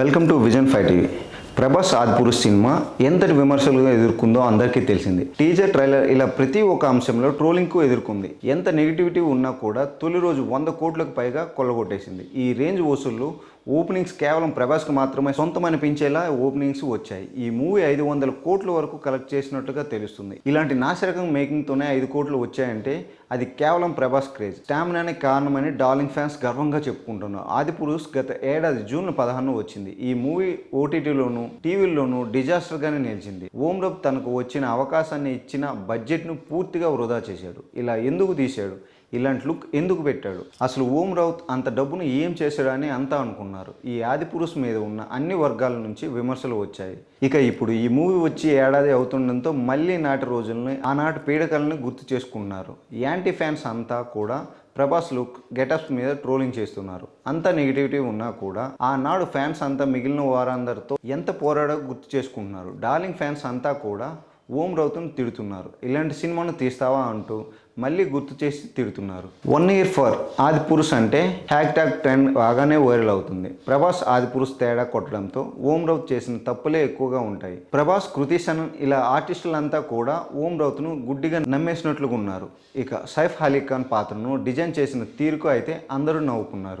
Welcome to vision five TV Prabhas Adipurush cinema ఎంతటి విమర్శలుగా ఎదుర్కొందో అందరికీ తెలిసింది. టీజర్ ట్రైలర్ ఇలా ప్రతి ఒక్క అంశంలో ట్రోలింగ్కు ఎదుర్కొంది. ఎంత నెగిటివిటీ ఉన్నా కూడా తొలి రోజు వంద కోట్లకు పైగా కొల్లగొట్టేసింది. ఈ రేంజ్ వసూళ్ళు ఓపెనింగ్స్ కేవలం ప్రభాస్కి మాత్రమే సొంతం అనిపించేలా ఓపెనింగ్స్ వచ్చాయి. ఈ మూవీ ఐదు వందల కోట్ల వరకు కలెక్ట్ చేసినట్టుగా తెలుస్తుంది. ఇలాంటి నాశరకం మేకింగ్తోనే ఐదు కోట్లు వచ్చాయంటే అది కేవలం ప్రభాస్ క్రేజ్. స్టామినానే కారణమని డార్లింగ్ ఫ్యాన్స్ గర్వంగా చెప్పుకుంటున్నారు. ఆది పురుష్ గత ఏడాది జూన్ పదహారున వచ్చింది. ఈ మూవీ ఓటీటీలోను టీవీల్లోనూ డిజాస్టర్గానే నిలిచింది. ఓం రబ్ తనకు వచ్చిన అవకాశాన్ని ఇచ్చిన బడ్జెట్ను పూర్తిగా వృధా చేశాడు. ఇలా ఎందుకు తీశాడు? ఇలాంటి లుక్ ఎందుకు పెట్టాడు? అసలు ఓం రౌత్ అంత డబ్బును ఏం చేశాడని అంతా అనుకున్నారు. ఈ ఆది పురుష్ మీద ఉన్న అన్ని వర్గాల నుంచి విమర్శలు వచ్చాయి. ఇక ఇప్పుడు ఈ మూవీ వచ్చి ఏడాది అవుతుండటంతో మళ్ళీ నాటి రోజుల్ని ఆనాటి పీడకలను గుర్తు చేసుకున్నారు. యాంటీ ఫ్యాన్స్ అంతా కూడా ప్రభాస్ లుక్ గెటప్స్ మీద ట్రోలింగ్ చేస్తున్నారు. అంత నెగిటివిటీ ఉన్నా కూడా ఆనాడు ఫ్యాన్స్ అంతా మిగిలిన వారందరితో ఎంత పోరాడో గుర్తు చేసుకుంటున్నారు. డార్లింగ్ ఫ్యాన్స్ అంతా కూడా ఓం రౌతును తిడుతున్నారు. ఇలాంటి సినిమాను తీస్తావా అంటూ మళ్ళీ గుర్తు చేసి తిడుతున్నారు. One year for Adipurush అంటే హ్యాక్ ట్యాగ్ ట్రెండ్ బాగానే వైరల్ అవుతుంది. ప్రభాస్ ఆది పురుష్ తేడా కొట్టడంతో ఓం రౌత్ చేసిన తప్పులే ఎక్కువగా ఉంటాయి. ప్రభాస్ కృతి సనన్ ఇలా ఆర్టిస్టులంతా కూడా ఓం రౌత్ను గుడ్డిగా నమ్మేసినట్లుగా ఉన్నారు ఇక సైఫ్ అలీ ఖాన్ పాత్రను డిజైన్ చేసిన తీరుకు అయితే అందరూ నవ్వుకున్నారు.